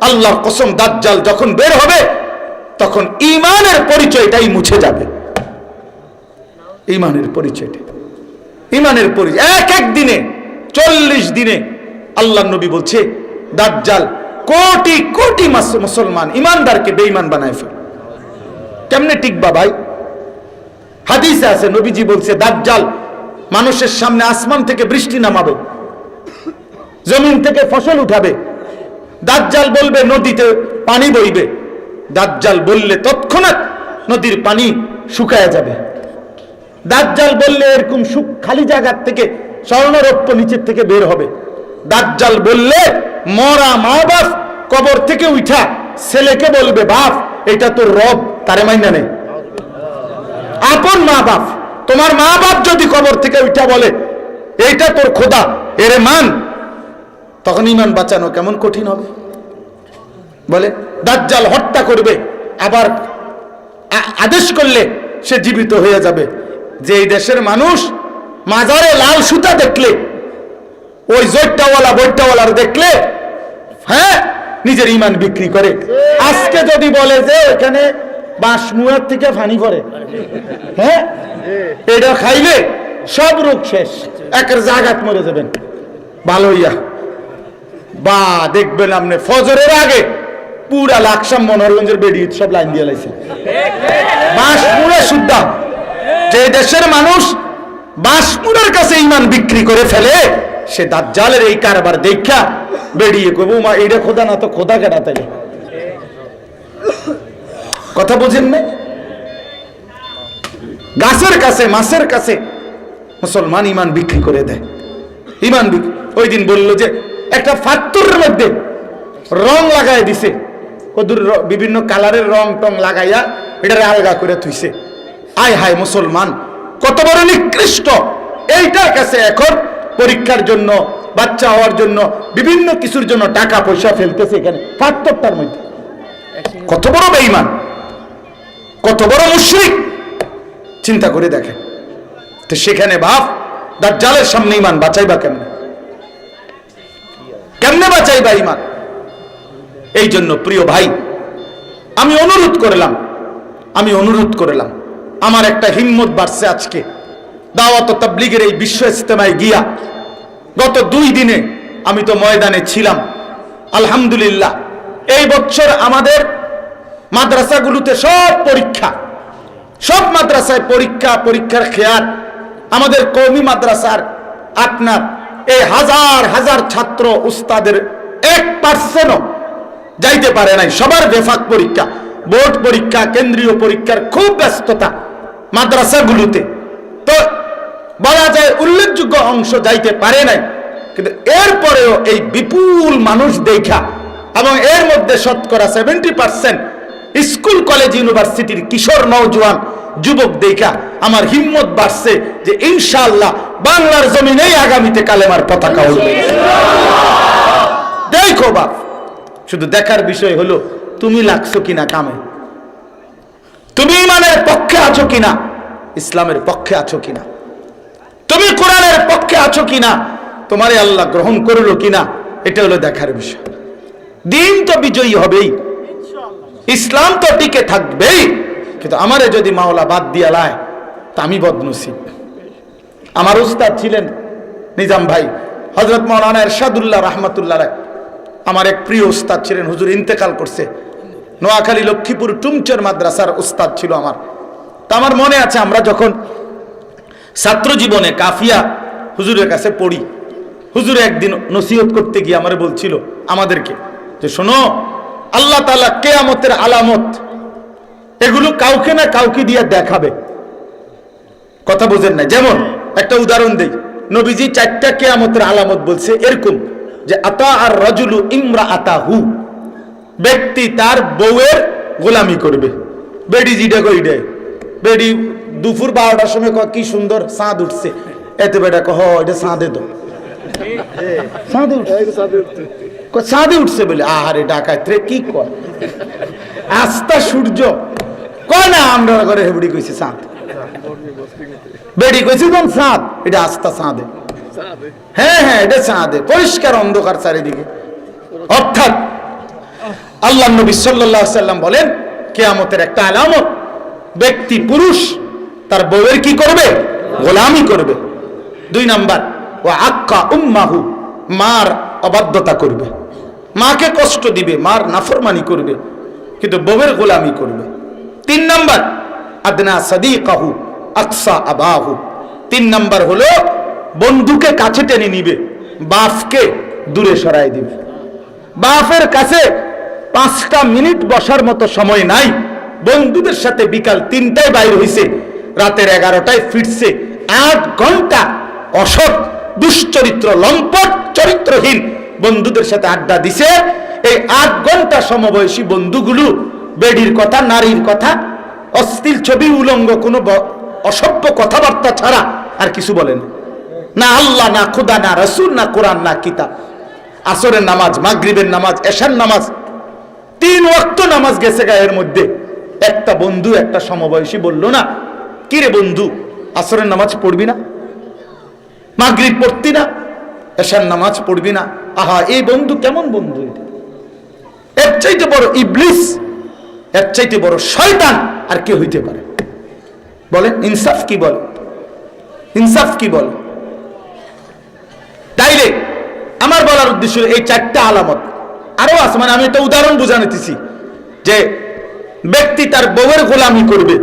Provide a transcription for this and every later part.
আল্লাহর কসম দাজ্জাল যখন বের হবে, তখন ইমানের পরিচয়টাই মুছে যাবে। ইমানের পরিচয়টা। ইমানের পরিচয়। এক এক দিনে, চল্লিশ দিনে আল্লাহ নবী বলছে, দাজ্জাল, কোটি কোটি মাস- মুসলমান ইমানদারকে বেঈমান বানায় ফেল। কেমনে টিকবা ভাই? হাদিসে আছে, নবীজি বলছে, দাজ্জাল, মানুষের সামনে আসমান থেকে বৃষ্টি নামাবে, জমিন থেকে ফসল উঠাবে দাজ্জাল বলবে, নদীতে পানি বইবে। দাজ্জাল বললে তৎক্ষণাৎ নদীর পানি শুকায় যাবে। দাজ্জাল বললে এরকম সুখ খালি জায়গার থেকে, স্বর্ণরৌপ্য নিচের থেকে বের হবে। দাজ্জাল বললে, মরা মা বাপ কবর থেকে উঠা ছেলেকে বলবে, বাপ, এটা তোর রব, তারে মাইনা নেই আপন মা বাপ তোমার মা বাপ যদি কবর থেকে উঠা বলে, এইটা তোর খোদা, এরে মান তখন ইমান বাঁচানো কেমন কঠিন হবে? বলে, দাজ্জাল হত্যা করবে, আবার আদেশ করলে সে জীবিত হয়ে যাবে। যে এই দেশের মানুষ মাজারে লাল সুতা দেখলে, ওই জৈটাওয়ালা বৈটাওয়ালার দেখলে হ্যাঁ নিজের ইমান বিক্রি করে। আজকে যদি বলে যে এখানে বাঁশমুয়ার থেকে ফানি করে হ্যাঁ এটা খাইলে সব রোগ শেষ, একের জাগাত মরে যাবেন। ভালো ইয়া। বা দেখবেন আপনি ফজরের আগে পুরা লাকসাম মনোরঞ্জের বেডি সব লাইন দিয়ে লাইছে। বাঁশপুরে সুদ্ধা যে দেশের মানুষ বাঁশপুরের কাছে ইমান বিক্রি করে ফেলে, সে দাজ্জালের এই কারবার দেখা বেরিয়ে কবু মা এইটা খোদা না তো খোদা কেনা তাই কথা বুঝেন না গাছের কাছে, মাছের কাছে মুসলমান ইমান বিক্রি করে দেয়। ইমান ওই দিন বলল যে একটা ফাত্তরের মধ্যে রং লাগাই দিছে। কদুর বিভিন্ন কালারের রং টং লাগাইয়া এটারে আলগা করে থুইছে। আয় হায় মুসলমান, কত বড় নিকৃষ্ট। এইটার কাছে এখন পরীক্ষার জন্য, বাচ্চা হওয়ার জন্য, বিভিন্ন কিছুর জন্য টাকা পয়সা ফেলতেছে এখানে ফাত্তরটার মধ্যে। কত বড় বেঈমান, কত বড় মুশরিক। চিন্তা করে দেখেন। তো সেখানে বাপ, দাজ্জালের সামনে ইমান বাঁচাইবা কেমনে? কেমনে বাঁচাইবা ইমান এই জন্য প্রিয় ভাই, আমি অনুরোধ করলাম, আমি অনুরোধ করলাম, আমার একটা হিম্মত বাড়ছে আজকে। দাওয়াত তাবলিগের এই বিশ্ব ইস্তেমায় গিয়া গত দুই দিনে আমি তো ময়দানে ছিলাম। আলহামদুলিল্লাহ, এই বছর আমাদের মাদ্রাসাগুলোতে সব পরীক্ষা, সব মাদ্রাসায় পরীক্ষা, পরীক্ষার খেয়াল, আমাদের কৌমি মাদ্রাসার আপনার এই হাজার হাজার ছাত্র উস্তাদের এক পার্সেন্টও যাইতে পারে নাই। সবার বেফাক পরীক্ষা, বোর্ড পরীক্ষা, কেন্দ্রীয় পরীক্ষার খুব ব্যস্ততা মাদ্রাসাগুলোতে। তো বলা যায় উল্লেখযোগ্য অংশ যাইতে পারে নাই, কিন্তু এরপরেও এই বিপুল মানুষ দেখা এবং এর মধ্যে শতকরা সেভেন্টি পার্সেন্ট স্কুল, কলেজ, ইউনিভার্সিটির কিশোর, নওজোয়ান যুবক দেখা আমার হিম্মত বাড়ছে যে ইনশাআল্লাহ বাংলার জমিনেই আগামীতে কালেমার পতাকা উঠবে দেখো বাপ, শুধু দেখার বিষয় হলো তুমি লাগছো কিনা কামে? তুমি ইমানের পক্ষে আছো কিনা? ইসলামের পক্ষে আছো কিনা? তুমি কোরআনের পক্ষে আছো কিনা? তোমারে আল্লাহ গ্রহণ করল কিনা? এটা হলো দেখার বিষয়। দিন তো বিজয়ী হবেই। ইসলাম তো টিকে থাকবেই। কিন্তু আমারে যদি মাওলা বাদ দিয়া লায়, তা আমি বদনসিব। আমার উস্তাদ ছিলেন নিজাম ভাই হজরত মৌলানা এরশাদুল্লাহ রহমতুল্লাহ রায় আমার এক প্রিয় উস্তাদ ছিলেন, হুজুর ইন্তেকাল করছে। নোয়াখালী লক্ষ্মীপুর টুমচর মাদ্রাসার উস্তাদ ছিল আমার। তা আমার মনে আছে, আমরা যখন ছাত্র জীবনে কাফিয়া হুজুরের কাছে পড়ি, হুজুরে একদিন নসিহত করতে গিয়ে আমার বলছিল আমাদেরকে যে শোনো, আল্লাহ তালা কেয়ামতের আলামত এগুলো কাউকে না কাউকে দিয়ে দেখাবে। কথা বুঝেন না যেমন একটা উদাহরণ দেই। নবীজি চারটা কেয়ামতের আলামত বলছে এরকম যে আতা আর রজুলু ইমরা আতা হু ব্যক্তি তার বউয়ের গোলামি করবে। বেডি জিডা কইডে বেডি দুপুর বারোটার সময় কয় কি সুন্দর চাঁদ উঠছে। এতে বেটা কহ এটা চাঁদে তো। চাঁদে উঠছে। চাঁদে উঠছে বলে? আহারে ডাকাত রে কি কয়? আস্তা সূর্য কয় না, আমরা ঘরে হেবড়ি কইছে বেডি কইছে কোন চাঁদ, এটা আস্তা চাঁদে। হ্যাঁ হ্যাঁ এটা চাঁদে, পরিষ্কার অন্ধকার চারিদিকে। অর্থাৎ আল্লাহ নবী সাল্লাহ সাল্লাম বলেন, কেয়ামতের একটা আলামত, ব্যক্তি পুরুষ, তার বউয়ের কি করবে? গোলামি করবে। দুই নাম্বার ও আক্কা উম্মাহু, মার অবাধ্যতা করবে। মাকে কষ্ট দিবে, মার নাফরমানি করবে, কিন্তু বউয়ের গোলামি করবে। তিন নম্বর, আদনা সাদিকাহু, আকসা আবাহু। তিন নম্বর হলো বন্ধুকে কাছে টেনে নিবে বাফকে দূরে সরাই দিবে। বাফের কাছে পাঁচটা মিনিট বসার মতো সময় নাই। বন্ধুদের সাথে বিকাল তিনটায় বাইর হইছে, রাতের এগারোটায় ফিরছে। আট ঘণ্টা অসৎ, দুশ্চরিত্র, লম্পট, চরিত্রহীন বন্ধুদের সাথে আড্ডা দিছে। এই আট ঘণ্টা সমবয়সী বন্ধুগুলো বেডির কথা, নারীর কথা অস্থির ছবি, উলঙ্গ কোনো অসভ্য কথাবার্তা ছাড়া আর কিছু বলেন। না আল্লাহ, না খুদা, না রসুল, না কোরআন, না কিতাব। আসরের নামাজ, মাগরিবের নামাজ, এশার নামাজ, তিন ওয়াক্ত নামাজ গেছে গায়ের মধ্যে। একটা বন্ধু, একটা সমবয়সী বলল, না কিরে বন্ধু, আসরের নামাজ পড়বি না? মাগরিব পড়তি না? এশার নামাজ পড়বি না? আহা, এই বন্ধু কেমন বন্ধু এটা? এর চাইতে বড় ইবলিস এর চাইতে বড় শয়তান আর কে হইতে পারে। বলেন, ইনসাফ কি বলে? ইনসাফ কি বলে? তাইলে আমার বলার উদ্দেশ্য এই চারটা আলামত। আরও আছে মানে আমি একটা উদাহরণ বুঝানিতেছি যে ব্যক্তি তার বউয়ের গোলামি করবে,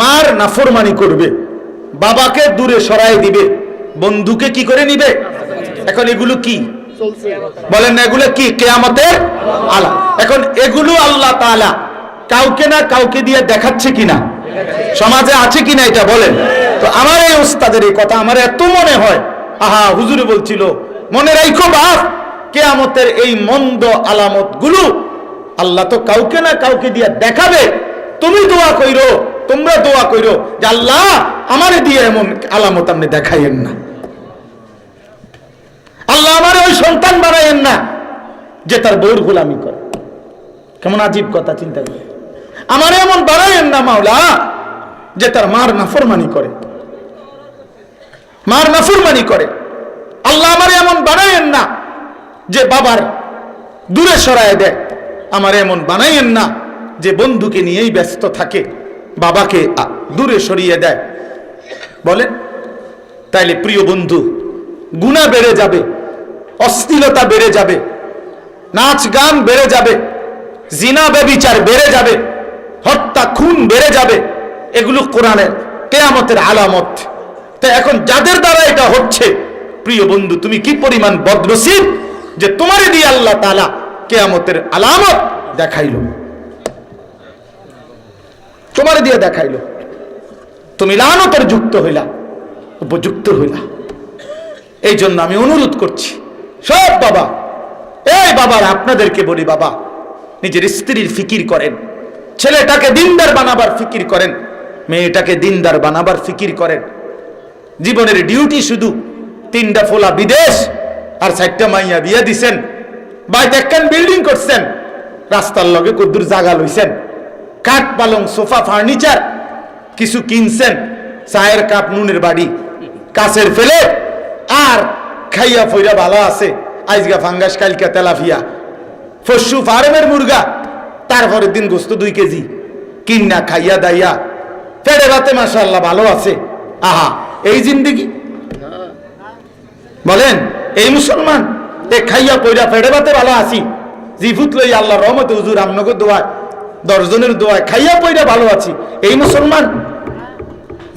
মার নাফরমানি করবে, বাবাকে দূরে সরাই দিবে, বন্ধুকে কি করে নিবে? এখন এগুলো কি? বলেন এগুলো কি? কেয়ামতের আলা এখন এগুলো আল্লাহ তাআলা কাউকে না কাউকে দিয়ে দেখাচ্ছে কিনা? সমাজে আছে কিনা এটা বলেন। তো আমার এই উস্তাদের এই কথা আমার এত মনে হয়। আহা, হুজুরে বলছিল, মনে রাখো বাপ, কেয়ামতের এই মন্দ আলামতগুলো আল্লাহ তো কাউকে না কাউকে দিয়ে দেখাবে। তুমি দোয়া কইরো, তোমরা দোয়া কইরো যে আল্লাহ আমারে দিয়ে এমন আলামত আপনি দেখাইয়েন না। আল্লাহ আমার ওই সন্তান বানাইয়েন না, যে তার বউর গোলামি করে। কেমন আজীব কথা, চিন্তা করে আমার এমন বানাইয়েন না মাওলা, যে তার মার নাফরমানি করে। মার নাফরমানি করে। আল্লাহ আমার এমন বানাইয়েন না, যে বাবার দূরে সরায় দেয়। আমার এমন বানাইয়েন না, যে বন্ধুকে নিয়েই ব্যস্ত থাকে, বাবাকে দূরে সরিয়ে দেয়। বলেন, তাইলে প্রিয় বন্ধু, গুণা বেড়ে যাবে, অস্থিরতা বেড়ে যাবে, নাচ গান বেড়ে যাবে, জিনা ব্যবিচার বেড়ে যাবে হত্যা খুন বেড়ে যাবে। এগুলো কোরআনের কেয়ামতের আলামত। তো এখন যাদের দ্বারা এটা হচ্ছে, প্রিয় বন্ধু, তুমি কি পরিমাণ বদনসিব যে তোমারে দিয়ে আল্লাহ তালা কেয়ামতের আলামত দেখাইল? তোমারে দিয়ে দেখাইল। তুমি লানতের যুক্ত হইলা, উপযুক্ত হইলা। এই জন্য আমি অনুরোধ করছি, সব বাবা, এই বাবার আপনাদেরকে বলি বাবা, নিজের স্ত্রীর ফিকির করেন। ছেলেটাকে দিনদার বানাবার ফিকির করেন, মেয়েটাকে দিনদার বানাবার ফিকির করেন। জীবনের ডিউটি শুধু তিনটা ফোলা বিদেশ আর চারটা মাইয়া বিয়া দিছেন বাই দেখেন বিল্ডিং করছেন, রাস্তার লগে কদ্দুর জাগা লইছেন, কাঠ, পালং, সোফা, ফার্নিচার কিছু কিনছেন, চায়ের কাপ, নুনের বাড়ি, কাছের ফেলে, আর খাইয়া ফইরা ভালো আছে আইজগা ফাঙ্গাস কালকা তেলাফিয়া। ফসু ফার্মের মুরগা তারপরের দিন গোস্ত দুই কেজি। কিন্না খাইয়া দাইয়া। ফেড়ে রাতে মাসাল্লাহ ভালো আছে। আহা, এই জিন্দিগি। বলেন, এই মুসলমান, এ খাইয়া পয়রা ফেড়ে বাতে ভালো আছি। জিফুত লই আল্লাহ রহমতে হুজুর আমনগর দোয়ায়, দশজনের দোয়ায় খাইয়া পয়রা ভালো আছি। এই মুসলমান,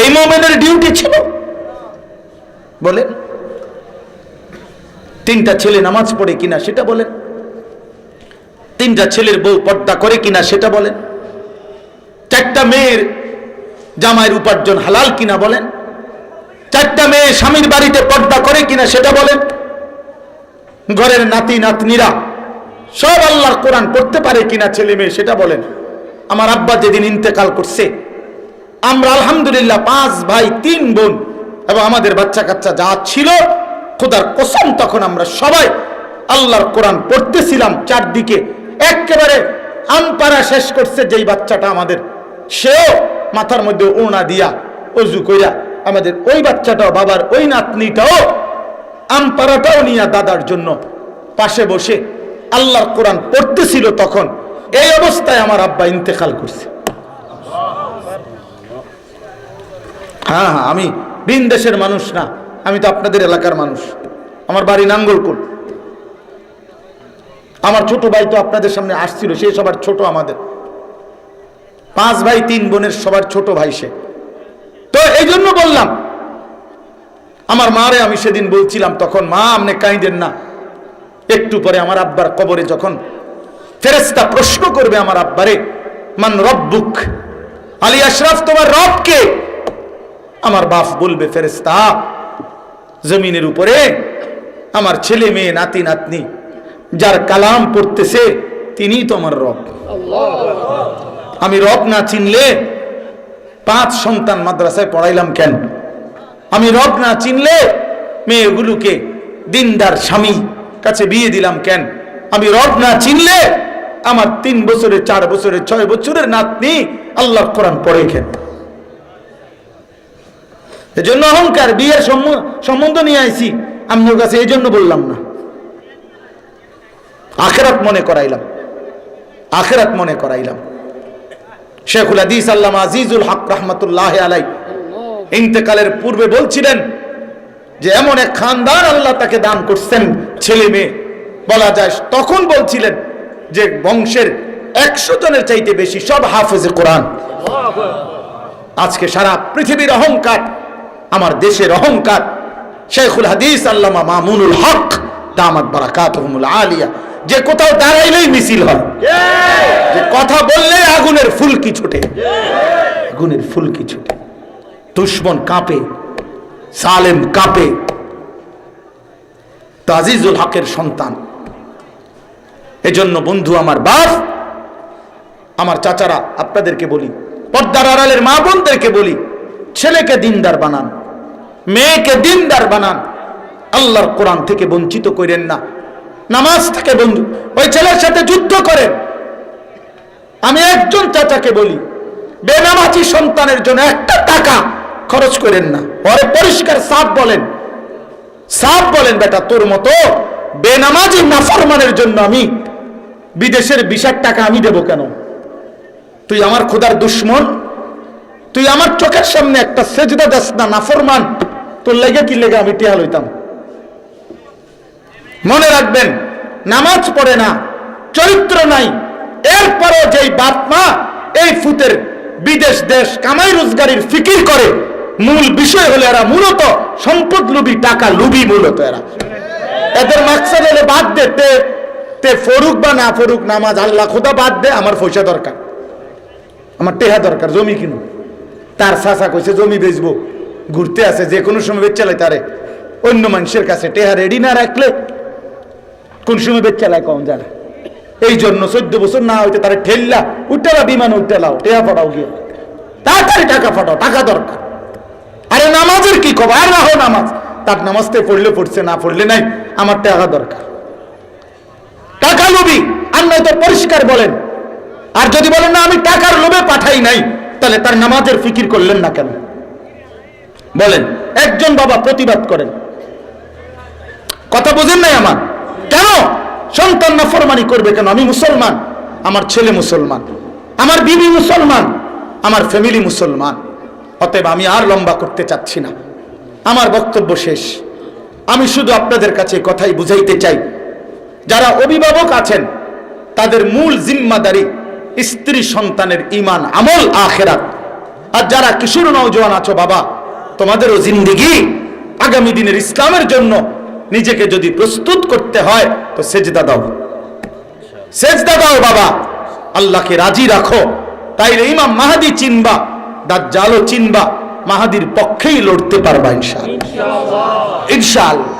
এই মোমেনের ডিউটি ছিল। বলেন, তিনটা ছেলে নামাজ পড়ে কিনা সেটা বলেন। তিনটা ছেলের বউ পর্দা করে কিনা সেটা বলেন। চারটা মেয়ের জামাইয়ের উপার্জন হালাল কিনা বলেন। চারটা মেয়ে স্বামীর বাড়িতে পর্দা করে কিনা সেটা বলেন। ঘরের নাতি, নাতনিরা সব আল্লাহর কোরআন পড়তে পারে কিনা ছেলে মেয়ে সেটা বলেন। আমার আব্বা যেদিন ইন্তেকাল করছে, আমরা আলহামদুলিল্লাহ পাঁচ ভাই, তিন বোন এবং আমাদের বাচ্চা কাচ্চা যা ছিল, খোদার কসম তখন আমরা সবাই আল্লাহর কোরআন পড়তেছিলাম চারদিকে। একেবারে আমপারা শেষ করছে যেই বাচ্চাটা আমাদের। সেও মাথার মধ্যে ওড়না দিয়া অজু কইরা আমাদের ওই বাচ্চাটাও, বাবার ওই নাতনিটাও আমপারাটাও নিয়ে দাদার জন্য পাশে বসে আল্লাহর কোরআন পড়তেছিল তখন। এই অবস্থায় আমার আব্বা ইন্তেকাল করছে। হ্যাঁ হ্যাঁ আমি ভিন দেশের মানুষ না, আমি তো আপনাদের এলাকার মানুষ। আমার বাড়ি নাঙ্গলকুল। আমার ছোট ভাই তো আপনাদের সামনে আসছিল, সে সবার ছোট আমাদের। পাঁচ ভাই, তিন বোনের সবার ছোট ভাই সে। তো এই জন্য বললাম, আমার মারে আমি সেদিন বলছিলাম তখন, মা, আপনি কাঁদেন না। একটু পরে আমার আব্বার কবরে যখন ফেরেস্তা প্রশ্ন করবে আমার আব্বারে, মান রব্বুক? আলী আশরাফ, তোমার রব কে? আমার বাপ বলবে ফেরেস্তা জমিনের উপরে আমার ছেলে মেয়ে, নাতি, নাতনি যার কালাম পড়তেছে তিনি তো আমার রব। আমি রব না চিনলে পাঁচ সন্তান মাদ্রাসায় পড়াইলাম কেন? আমি রব না চিনলে মেয়েগুলোকে দিনদার স্বামী কাছে বিয়ে দিলাম কেন? আমি রব না চিনলে আমার তিন বছরে, চার বছরের ছয় বছরের নাতনি আল্লাহ কোরআন পড়ে কেন? এজন্য অহংকার, বিয়ের সম্বন্ধ নিয়ে আইছি। আপনার কাছে এই জন্য বললাম না। আখেরাত মনে করাইলাম। আখেরাত মনে করাইলাম। শেখুল হাদিস আল্লামা আজিজুল হক রহমতুল্লাহ আলাই ইন্তেকালের পূর্বে বলছিলেন যে, এমন এক খানদান আল্লাহ তাকে দান করছেন, ছেলে মেয়ে। বলা যায়, তখন বলছিলেন যে, বংশের একশো জনের চাইতে বেশি সব হাফেজে কোরআন। আজকে সারা পৃথিবীর অহংকার, আমার দেশের অহংকার, শেখুল হাদিস আল্লামা মামুনুল হক, দামাত বারাকাতুহুমুল আলিয়া যে কোথাও দাঁড়াইলেই মিছিল হয়। যে কথা বললে আগুনের ফুলকি ছুটে। আগুনের ফুলকি ছুটে। দুশ্মন কাঁপে সালেম কাঁপে। তাজিজুল হকের সন্তান। এজন্য বন্ধু আমার বাপ আমার চাচারা আপনাদেরকে বলি পর্দার আড়ালের মা বোনদেরকে বলি ছেলেকে দিনদার বানান মেয়েকে দিনদার বানান। আল্লাহর কোরআন থেকে বঞ্চিত করেন না। নামাজ থেকে বন্ধু। ওই ছেলের সাথে যুদ্ধ করেন আমি একজন চাচাকে বলি, বেনামাজি সন্তানের জন্য একটা টাকা খরচ করেন না। পরে পরিষ্কার সাপ বলেন। সাপ বলেন, বেটা, তোর মতো বেনামাজি নাফরমানের জন্য আমি বিদেশের বিশার টাকা আমি দেব কেন? তুই আমার খোদার দুশ্মন। তুই আমার চোখের সামনে একটা সেজদা দাস না, নাফরমান। তোর লেগে কি লেগে আমি টিয়া লইতাম? মনে রাখবেন, নামাজ পড়ে না, চরিত্র নাই। এরপরে যেই বাপ মা এই ফুতের বিদেশ দেশ কামাই রোজগারির ফিকির করে, মূল বিষয় হলো এরা মূলত সম্পদ লুবি, টাকা লুবি মূলত এরা। এদের মাকসাদ হলে বাদ দে, তে তে ফরুক বা না ফরুক নামাজ আল্লাহ খোদা বাদ দে, আমার পয়সা দরকার। আমার টেহা দরকার, জমি কিনু তার চাচা কইছে, জমি বেচবো। ঘুরতে আছে যে কোনো সময় বেচ চালাই তারে। অন্য মানুষের কাছে টেহা রেডি না রাখলে কোন সময় বেচ চালায় কম জানে? এই জন্য চোদ্দ বছর না হইতে তারে ঠেললা, উঠেলা, বিমান উঠেলাও টেহা ফাটাও গিয়ে। তাড়াতাড়ি টাকা ফাটাও, টাকা দরকার। আরে নামাজের কি খবর? আর রাখো নামাজ। তার নামাজতে পড়লে পড়ছে, না পড়লে নাই, আমার টাকা দরকার। টাকা লোভী, আর নয়তো পরিষ্কার বলেন। আর যদি বলেন, না, আমি টাকার লোভে পাঠাই নাই, তাহলে তার নামাজের ফিকির করলেন না কেন? বলেন, একজন বাবা প্রতিবাদ করেন। কথা বোঝেন নাই আমার? কেন? সন্তান না ফরমানি করবে কেন? আমি মুসলমান, আমার ছেলে মুসলমান, আমার বিবি মুসলমান, আমার ফ্যামিলি মুসলমান। অতএব আমি আর লম্বা করতে চাচ্ছি না। আমার বক্তব্য শেষ। আমি শুধু আপনাদের কাছে কথাই বুঝাইতে চাই। যারা অভিভাবক আছেন, তাদের মূল জিম্মাদারি স্ত্রী সন্তানের ইমান আমল, আখেরাত। আর যারা কিশোর নৌজওয়ান আছো বাবা, তোমাদেরও জিন্দিগি আগামী দিনের ইসলামের জন্য নিজেকে যদি প্রস্তুত করতে হয়, তো সেজদা দাও। সেজদা দাও বাবা। আল্লাহকে রাজি রাখো। তাই ইমাম মাহাদি চিনবা, দাজ্জালও চিনবা, মাহাদির পক্ষেই লড়তে পারবা ইনশাআল্লাহ। ইনশাআল্লাহ।